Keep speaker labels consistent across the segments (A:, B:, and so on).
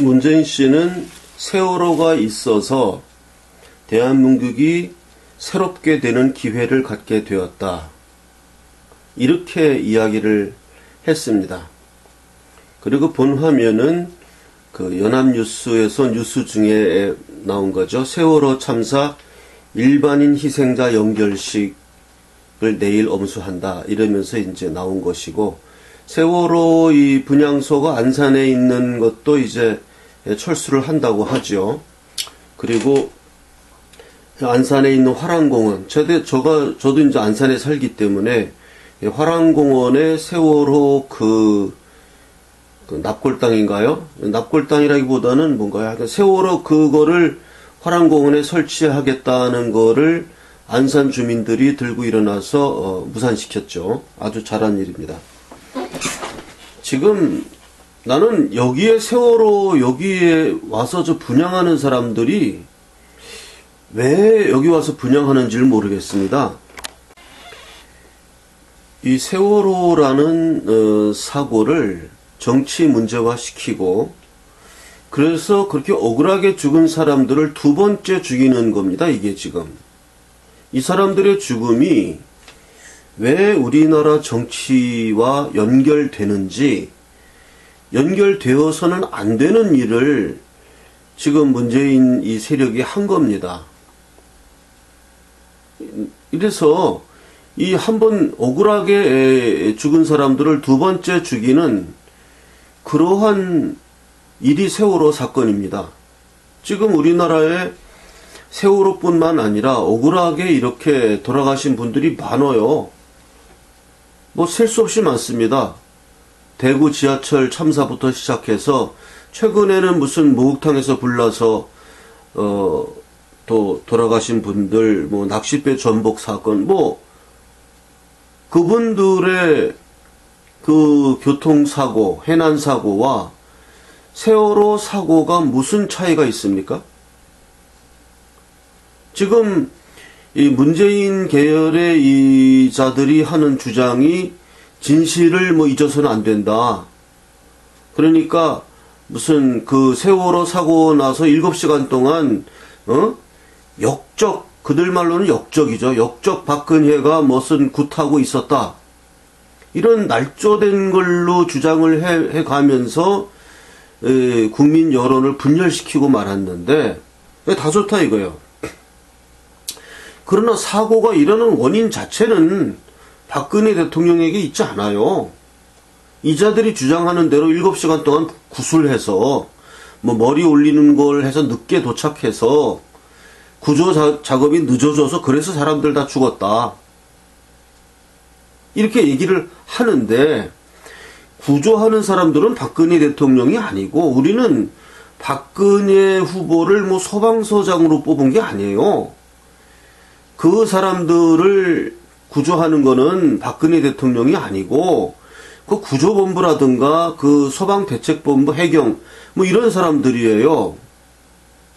A: 문재인 씨는 세월호가 있어서 대한민국이 새롭게 되는 기회를 갖게 되었다. 이렇게 이야기를 했습니다. 그리고 본 화면은 그 연합뉴스에서 뉴스 중에 나온 거죠. 세월호 참사 일반인 희생자 연결식을 내일 엄수한다. 이러면서 이제 나온 것이고, 세월호 이 분향소가 안산에 있는 것도 이제 철수를 한다고 하죠. 그리고 안산에 있는 화랑공원, 저도, 저가, 저도 이제 안산에 살기 때문에 화랑공원에 세월호 그, 그 납골당인가요? 납골당이라기보다는 뭔가요? 세월호 그거를 화랑공원에 설치하겠다는 거를 안산 주민들이 들고 일어나서 어, 무산시켰죠. 아주 잘한 일입니다. 지금 나는 여기에 세월호 여기에 와서 저 분양하는 사람들이 왜 여기 와서 분양하는지를 모르겠습니다. 이 세월호라는 어, 사고를 정치 문제화 시키고 그래서 그렇게 억울하게 죽은 사람들을 두 번째 죽이는 겁니다. 이게 지금 이 사람들의 죽음이 왜 우리나라 정치와 연결되는지 연결되어서는 안 되는 일을 지금 문재인 이 세력이 한 겁니다. 이래서 이 한 번 억울하게 죽은 사람들을 두 번째 죽이는 그러한 일이 세월호 사건입니다. 지금 우리나라에 세월호뿐만 아니라 억울하게 이렇게 돌아가신 분들이 많아요. 뭐 셀 수 없이 많습니다. 대구 지하철 참사부터 시작해서 최근에는 무슨 목욕탕에서 불나서 어, 또 돌아가신 분들 뭐 낚싯배 전복 사건 뭐 그분들의 그 교통사고, 해난 사고와 세월호 사고가 무슨 차이가 있습니까? 지금 이 문재인 계열의 이 자들이 하는 주장이 진실을 뭐 잊어서는 안 된다. 그러니까 무슨 그 세월호 사고 나서 7시간 동안 어? 역적 그들 말로는 역적이죠. 역적 박근혜가 무슨 굿하고 있었다. 이런 날조된 걸로 주장을 해, 해 가면서 에, 국민 여론을 분열시키고 말았는데 다 좋다 이거예요. 그러나 사고가 일어나는 원인 자체는 박근혜 대통령에게 있지 않아요. 이자들이 주장하는 대로 7시간 동안 구술해서 뭐 머리 올리는 걸 해서 늦게 도착해서 구조 자, 작업이 늦어져서 그래서 사람들 다 죽었다. 이렇게 얘기를 하는데 구조하는 사람들은 박근혜 대통령이 아니고 우리는 박근혜 후보를 뭐 소방서장으로 뽑은 게 아니에요. 그 사람들을 구조하는 거는 박근혜 대통령이 아니고 그 구조본부라든가 그 소방대책본부 해경 뭐 이런 사람들이에요.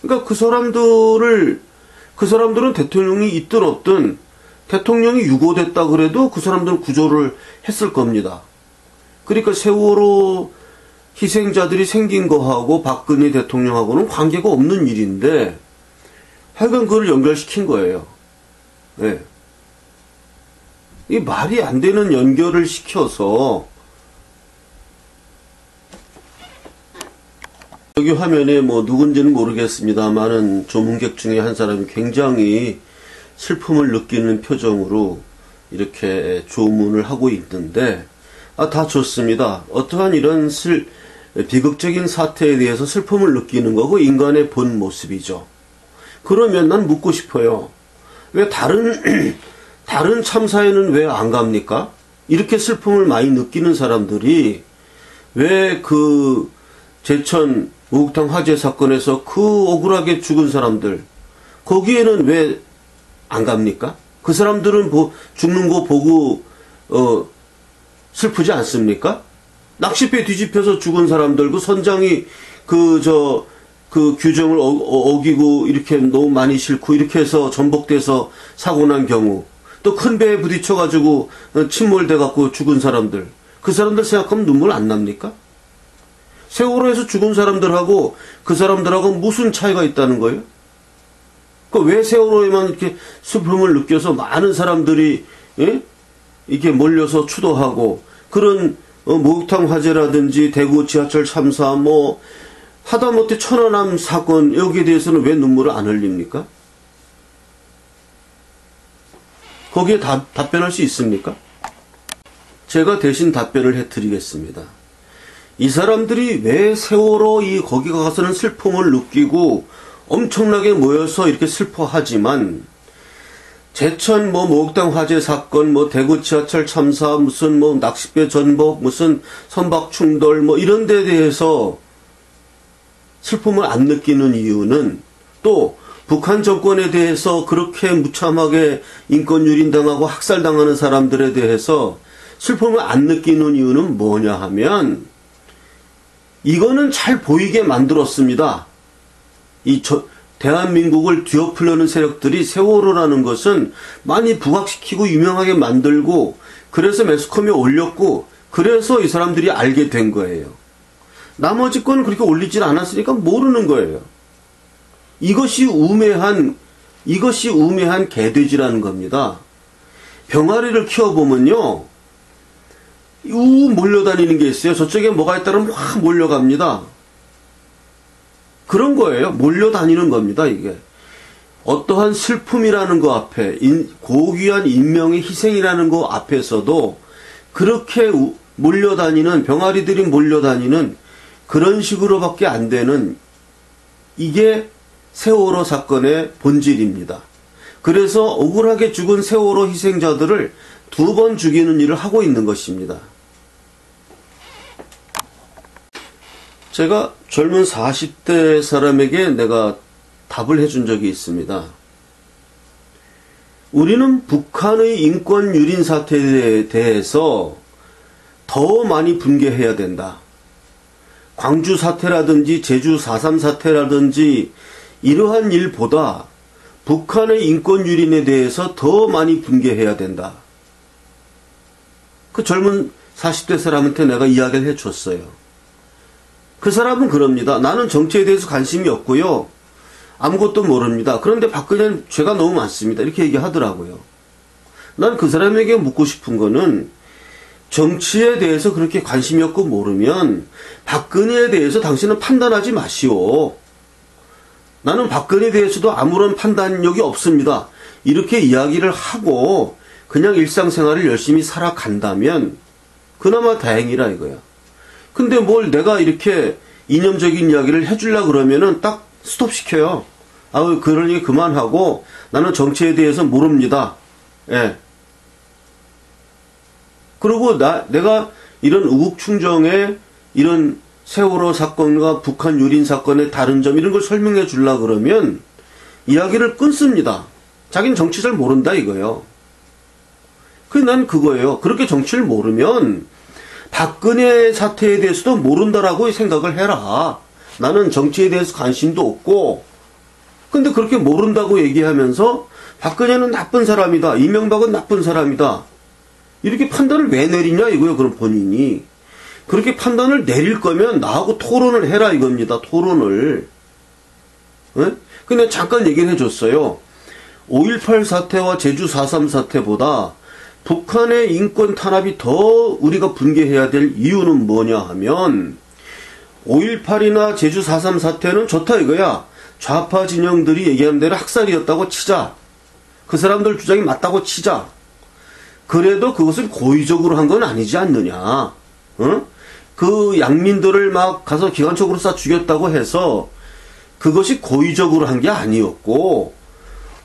A: 그러니까 그 사람들을 그 사람들은 대통령이 있든 없든 대통령이 유고됐다 그래도 그 사람들은 구조를 했을 겁니다. 그러니까 세월호 희생자들이 생긴 거하고 박근혜 대통령하고는 관계가 없는 일인데 하여간 그걸 연결시킨 거예요. 네. 이 말이 안 되는 연결을 시켜서 여기 화면에 뭐 누군지는 모르겠습니다만은 조문객 중에 한 사람이 굉장히 슬픔을 느끼는 표정으로 이렇게 조문을 하고 있는데 아, 다 좋습니다. 어떠한 이런 슬, 비극적인 사태에 대해서 슬픔을 느끼는 거고 인간의 본 모습이죠. 그러면 난 묻고 싶어요. 왜 다른 다른 참사에는 왜 안 갑니까? 이렇게 슬픔을 많이 느끼는 사람들이 왜 그 제천 목욕탕 화재 사건에서 그 억울하게 죽은 사람들 거기에는 왜 안 갑니까? 그 사람들은 보, 죽는 거 보고 어 슬프지 않습니까? 낚싯배 뒤집혀서 죽은 사람들 그 선장이 그 저 그 규정을 어, 기고 이렇게 너무 많이 싫고 이렇게 해서 전복돼서 사고 난 경우 또 큰 배에 부딪혀 가지고 침몰돼 갖고 죽은 사람들 그 사람들 생각하면 눈물 안 납니까? 세월호에서 죽은 사람들하고 그 사람들하고 무슨 차이가 있다는 거예요? 그왜 세월호에만 이렇게 슬픔을 느껴서 많은 사람들이 예? 이렇게 몰려서 추도하고 그런 어, 목욕탕 화재라든지 대구 지하철 참사 뭐 하다못해 천안함 사건 여기에 대해서는 왜 눈물을 안 흘립니까? 거기에 다, 답변할 수 있습니까? 제가 대신 답변을 해드리겠습니다. 이 사람들이 왜 세월호 이 거기 가서는 슬픔을 느끼고 엄청나게 모여서 이렇게 슬퍼하지만 제천 뭐 목욕탕 화재 사건 뭐 대구 지하철 참사 무슨 뭐 낚싯배 전복 무슨 선박 충돌 뭐 이런 데 대해서 슬픔을 안 느끼는 이유는 또 북한 정권에 대해서 그렇게 무참하게 인권 유린당하고 학살당하는 사람들에 대해서 슬픔을 안 느끼는 이유는 뭐냐 하면 이거는 잘 보이게 만들었습니다. 이 저, 대한민국을 뒤엎으려는 세력들이 세월호라는 것은 많이 부각시키고 유명하게 만들고 그래서 매스컴에 올렸고 그래서 이 사람들이 알게 된 거예요. 나머지 건 그렇게 올리질 않았으니까 모르는 거예요. 이것이 우매한 이것이 우매한 개돼지라는 겁니다. 병아리를 키워보면요. 우 몰려다니는 게 있어요. 저쪽에 뭐가 있다면 확 몰려갑니다. 그런 거예요. 몰려다니는 겁니다, 이게. 어떠한 슬픔이라는 거 앞에, 고귀한 인명의 희생이라는 거 앞에서도 그렇게 몰려다니는, 병아리들이 몰려다니는 그런 식으로밖에 안 되는 이게 세월호 사건의 본질입니다. 그래서 억울하게 죽은 세월호 희생자들을 두 번 죽이는 일을 하고 있는 것입니다. 제가 젊은 40대 사람에게 내가 답을 해준 적이 있습니다. 우리는 북한의 인권 유린 사태에 대해서 더 많이 분개해야 된다. 광주 사태라든지 제주 4.3 사태라든지 이러한 일보다 북한의 인권 유린에 대해서 더 많이 분개해야 된다. 그 젊은 40대 사람한테 내가 이야기를 해줬어요. 그 사람은 그럽니다. 나는 정치에 대해서 관심이 없고요. 아무것도 모릅니다. 그런데 박근혜는 죄가 너무 많습니다. 이렇게 얘기하더라고요. 난 그 사람에게 묻고 싶은 거는 정치에 대해서 그렇게 관심이 없고 모르면 박근혜에 대해서 당신은 판단하지 마시오. 나는 박근혜에 대해서도 아무런 판단력이 없습니다. 이렇게 이야기를 하고 그냥 일상생활을 열심히 살아간다면 그나마 다행이라 이거야. 근데 뭘 내가 이렇게 이념적인 이야기를 해주려 그러면은 딱 스톱시켜요. 아우, 얘기 그만하고 나는 정치에 대해서 모릅니다. 예. 그리고 나, 내가 이런 우국충정에 이런 세월호 사건과 북한 유린 사건의 다른 점 이런 걸 설명해 주려 그러면 이야기를 끊습니다. 자기는 정치 잘 모른다 이거예요. 그난 그거예요. 그렇게 정치를 모르면 박근혜 사태에 대해서도 모른다라고 생각을 해라. 나는 정치에 대해서 관심도 없고 근데 그렇게 모른다고 얘기하면서 박근혜는 나쁜 사람이다. 이명박은 나쁜 사람이다. 이렇게 판단을 왜 내리냐 이거예요. 그럼 본인이. 그렇게 판단을 내릴 거면 나하고 토론을 해라 이겁니다. 토론을. 네? 근데 잠깐 얘기를 해줬어요. 5.18 사태와 제주 4.3 사태보다 북한의 인권 탄압이 더 우리가 분개해야 될 이유는 뭐냐 하면 5.18이나 제주 4.3 사태는 좋다 이거야. 좌파 진영들이 얘기하는 대로 학살이었다고 치자. 그 사람들 주장이 맞다고 치자. 그래도 그것을 고의적으로 한 건 아니지 않느냐. 어? 그 양민들을 막 가서 기관총으로 쏴 죽였다고 해서 그것이 고의적으로 한 게 아니었고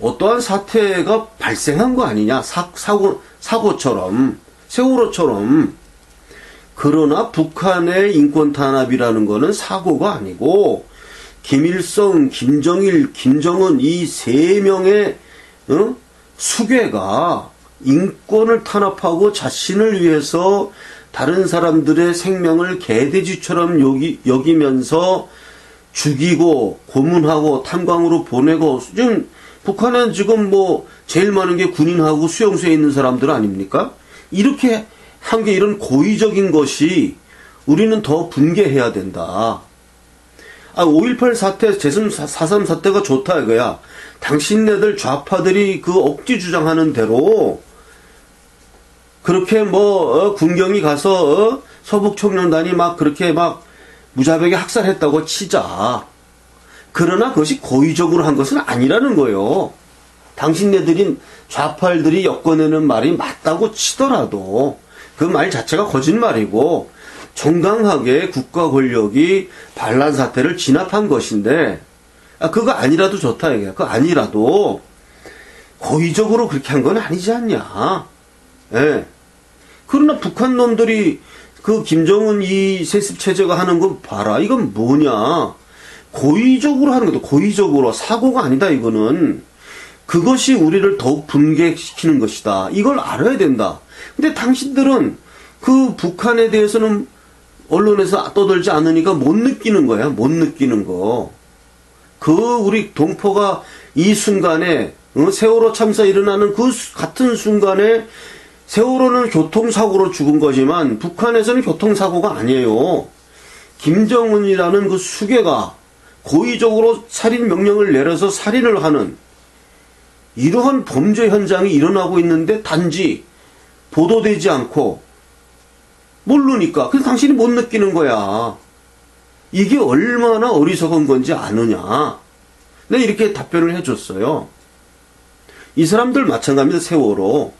A: 어떠한 사태가 발생한 거 아니냐. 사, 사고, 사고처럼, 세월호처럼. 그러나 북한의 인권 탄압이라는 거는 사고가 아니고 김일성, 김정일, 김정은 이 세 명의 어? 수괴가 인권을 탄압하고 자신을 위해서 다른 사람들의 생명을 개돼지처럼 여기, 여기면서 죽이고 고문하고 탄광으로 보내고 지금 북한은 지금 뭐 제일 많은 게 군인하고 수용소에 있는 사람들 아닙니까? 이렇게 한 게 이런 고의적인 것이 우리는 더 분개해야 된다. 아, 5.18 사태, 재선 4.3 사태가 좋다 이거야. 당신네들 좌파들이 그 억지 주장하는 대로 그렇게 뭐 어, 군경이 가서 어, 서북 청년단이 막 그렇게 막 무자백에 학살했다고 치자. 그러나 그것이 고의적으로 한 것은 아니라는 거예요. 당신네들이 좌팔들이 엮어내는 말이 맞다고 치더라도 그 말 자체가 거짓말이고 정당하게 국가 권력이 반란 사태를 진압한 것인데 아 그거 아니라도 좋다 이게 그거 아니라도 고의적으로 그렇게 한 건 아니지 않냐. 예. 그러나 북한 놈들이 그 김정은 이 세습 체제가 하는 거 봐라. 이건 뭐냐. 고의적으로 하는 것도 고의적으로 사고가 아니다 이거는. 그것이 우리를 더욱 분개시키는 것이다. 이걸 알아야 된다. 근데 당신들은 그 북한에 대해서는 언론에서 떠들지 않으니까 못 느끼는 거야. 못 느끼는 거. 그 우리 동포가 이 순간에 어, 세월호 참사 일어나는 그 같은 순간에 세월호는 교통사고로 죽은 거지만 북한에서는 교통사고가 아니에요. 김정은이라는 그 수괴가 고의적으로 살인 명령을 내려서 살인을 하는 이러한 범죄 현장이 일어나고 있는데 단지 보도되지 않고 모르니까. 그래서 당신이 못 느끼는 거야. 이게 얼마나 어리석은 건지 아느냐. 내가 이렇게 답변을 해줬어요. 이 사람들 마찬가지입니다. 세월호.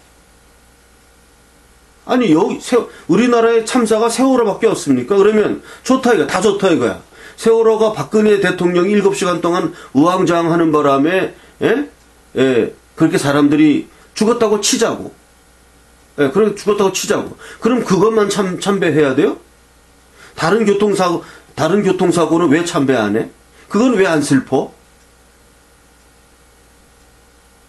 A: 아니 여기 세, 우리나라의 참사가 세월호밖에 없습니까? 그러면 좋다 이거 다 좋다 이거야. 세월호가 박근혜 대통령이 7시간 동안 우왕좌왕하는 바람에 예? 예, 그렇게 사람들이 죽었다고 치자고. 예, 그럼 죽었다고 치자고. 그럼 그것만 참, 참배해야 돼요? 다른 교통사고, 다른 교통사고는 왜 참배 안 해? 그건 왜 안 슬퍼?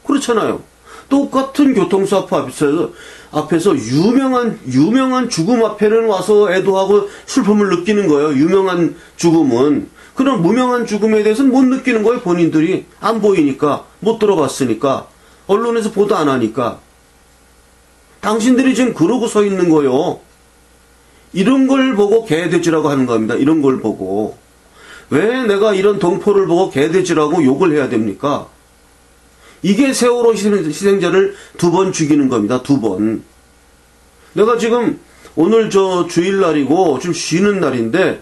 A: 그렇잖아요. 똑같은 교통사고 앞에서, 앞에서 유명한, 유명한 죽음 앞에는 와서 애도하고 슬픔을 느끼는 거예요. 유명한 죽음은. 그럼 무명한 죽음에 대해서는 못 느끼는 거예요, 본인들이. 안 보이니까. 못 들어봤으니까. 언론에서 보도 안 하니까. 당신들이 지금 그러고 서 있는 거요. 이런 걸 보고 개돼지라고 하는 겁니다. 이런 걸 보고. 왜 내가 이런 동포를 보고 개돼지라고 욕을 해야 됩니까? 이게 세월호 희생자를 두 번 죽이는 겁니다. 두 번. 내가 지금 오늘 저 주일날이고 좀 쉬는 날인데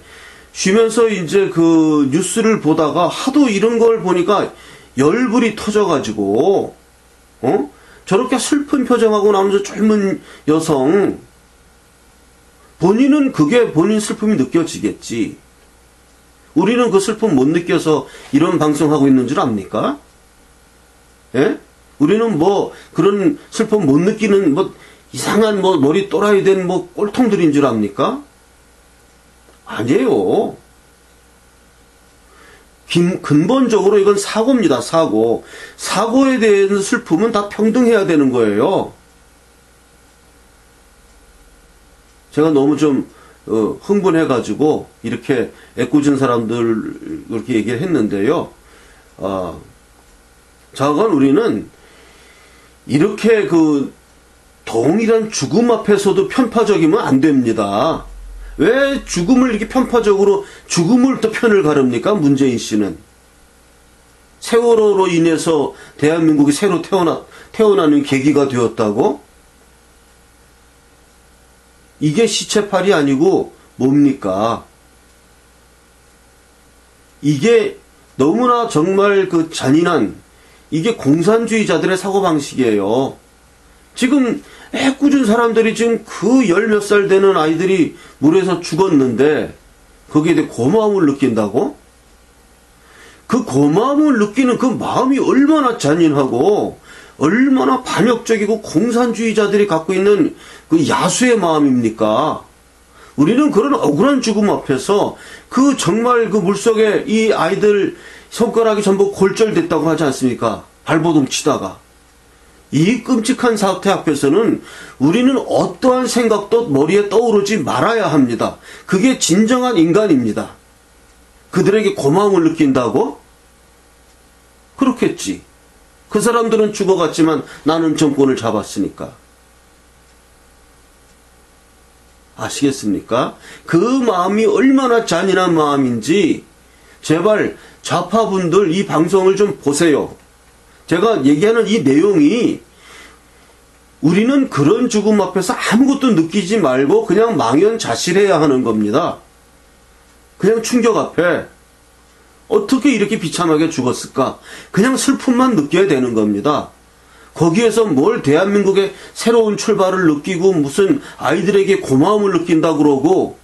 A: 쉬면서 이제 그 뉴스를 보다가 하도 이런 걸 보니까 열불이 터져가지고, 어? 저렇게 슬픈 표정하고 저 젊은 여성, 본인은 그게 본인 슬픔이 느껴지겠지. 우리는 그 슬픔 못 느껴서 이런 방송하고 있는 줄 압니까? 예? 우리는 뭐 그런 슬픔 못 느끼는 뭐 이상한 뭐 머리 또라이 된 뭐 꼴통들인 줄 압니까? 아니에요. 긴, 근본적으로 이건 사고입니다, 사고. 사고에 대한 슬픔은 다 평등해야 되는 거예요. 제가 너무 좀, 어, 흥분해가지고, 이렇게 애꿎은 사람들, 그렇게 얘기를 했는데요. 어, 자건 우리는, 이렇게 그, 동일한 죽음 앞에서도 편파적이면 안 됩니다. 왜 죽음을 이렇게 편파적으로 죽음을 또 편을 가릅니까? 문재인 씨는. 세월호로 인해서 대한민국이 새로 태어나, 태어나는 계기가 되었다고? 이게 시체팔이 아니고 뭡니까? 이게 너무나 정말 그 잔인한, 이게 공산주의자들의 사고방식이에요. 지금 애꿎은 사람들이 지금 그 열 몇 살 되는 아이들이 물에서 죽었는데 거기에 대해 고마움을 느낀다고? 그 고마움을 느끼는 그 마음이 얼마나 잔인하고 얼마나 반역적이고 공산주의자들이 갖고 있는 그 야수의 마음입니까? 우리는 그런 억울한 죽음 앞에서 그 정말 그 물속에 이 아이들 손가락이 전부 골절됐다고 하지 않습니까? 발버둥 치다가. 이 끔찍한 사태 앞에서는 우리는 어떠한 생각도 머리에 떠오르지 말아야 합니다. 그게 진정한 인간입니다. 그들에게 고마움을 느낀다고? 그렇겠지. 그 사람들은 죽어갔지만 나는 정권을 잡았으니까. 아시겠습니까? 그 마음이 얼마나 잔인한 마음인지 제발 좌파분들 이 방송을 좀 보세요. 제가 얘기하는 이 내용이 우리는 그런 죽음 앞에서 아무것도 느끼지 말고 그냥 망연자실해야 하는 겁니다. 그냥 충격 앞에 어떻게 이렇게 비참하게 죽었을까? 그냥 슬픔만 느껴야 되는 겁니다. 거기에서 뭘 대한민국의 새로운 출발을 느끼고 무슨 아이들에게 고마움을 느낀다 그러고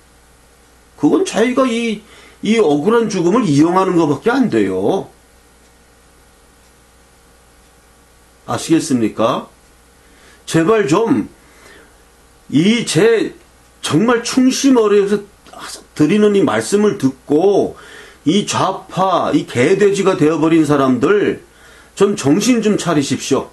A: 그건 자기가 이, 이 억울한 죽음을 이용하는 것밖에 안 돼요. 아시겠습니까? 제발 좀, 이 제 정말 충심 어려서 드리는 이 말씀을 듣고, 이 좌파, 이 개돼지가 되어버린 사람들, 좀 정신 좀 차리십시오.